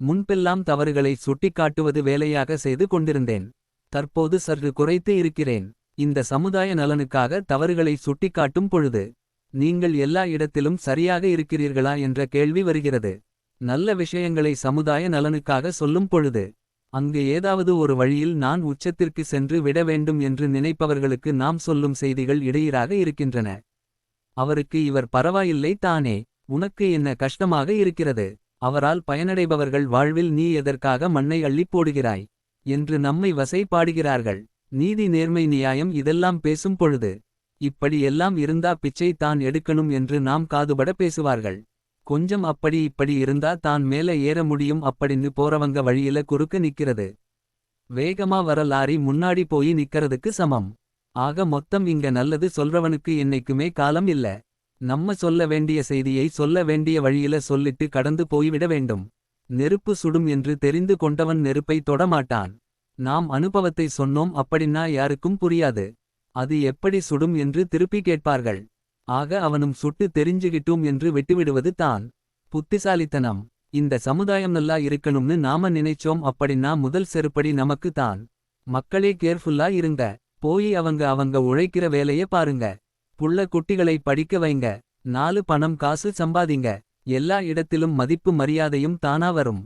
முன்பெல்லாம் தவறுகளை சுட்டிக்காட்டுவது வேலையாக செய்து கொண்டிருந்தேன். தற்போது சற்று குறைத்து இருக்கிறேன். இந்த சமுதாய நலனுக்காக தவறுகளை சுட்டிக்காட்டும் பொழுது. நீங்கள் எல்லா இடத்திலும் சரியாக இருக்கிறீர்களா என்ற கேள்வி வருகிறது. நல்ல விஷயங்களை சமுதாய நலனுக்காக சொல்லும் பொழுது. அங்கு ஏதாவது ஒரு வழியில் நான் உச்சத்திற்கு சென்று விட வேண்டும் என்று நினைப்பவர்களுக்கு நாம் சொல்லும் செய்திகள் இடையீராக இருக்கின்றன. அவருக்கு இவர் பரவாயில்லை தானே உனக்கு என்ன கஷ்டமாக இருக்கிறது. அவரால் பயனடைபவர்கள் வாழ்வில் நீ எதற்காக மண்ணை அள்ளிப் போடுகிறாய். என்று நம்மை வசை பாடுகிறார்கள். நீதி நேர்மை நியாயம் இதெல்லாம் பேசும் பொழுது. இப்படி எல்லாம் இருந்தா பிச்சை தான் எடுக்கணும் என்று நாம் காதுபட பேசுவார்கள். கொஞ்சம் அப்படி இப்படி இருந்தா தான் மேல ஏற முடியும் அப்படின்னு போறவங்க வழியில குறுக்க நிக்கிறது. வேகமா வர லாரி முன்னாடி போய் நிக்கறதுக்கு சமம். ஆக மொத்தம் இங்க நல்லது சொல்றவனுக்கு என்னைக்குமே காலம் இல்ல. நம்ம சொல்ல வேண்டிய செய்தியை சொல்ல வேண்டிய வழியில சொல்லிட்டு கடந்து போய்விட வேண்டும். நெருப்பு சுடும் என்று தெரிந்து கொண்டவன் நெருப்பை தொடமாட்டான். நாம் அனுபவத்தை சொன்னோம் அப்படின்னா யாருக்கும் புரியாது. அது எப்படி சுடும் என்று திருப்பி கேட்பார்கள். ஆக அவனும் சுட்டு தெரிஞ்சுகிட்டோம் என்று விட்டுவிடுவது தான். புத்திசாலித்தனம் இந்த சமுதாயம் நல்லா இருக்கணும்னு நாம நினைச்சோம் அப்படின்னா முதல் செருப்படி நமக்கு தான். மக்களே கேர்ஃபுல்லா இருங்க போய் அவங்க அவங்க உழைக்கிற வேலைய பாருங்க. புள்ள குட்டிகளை படிக்க வைங்க நாலு பணம் காசு சம்பாதிங்க. எல்லா இடத்திலும் மதிப்பு மரியாதையும் தானா வரும்.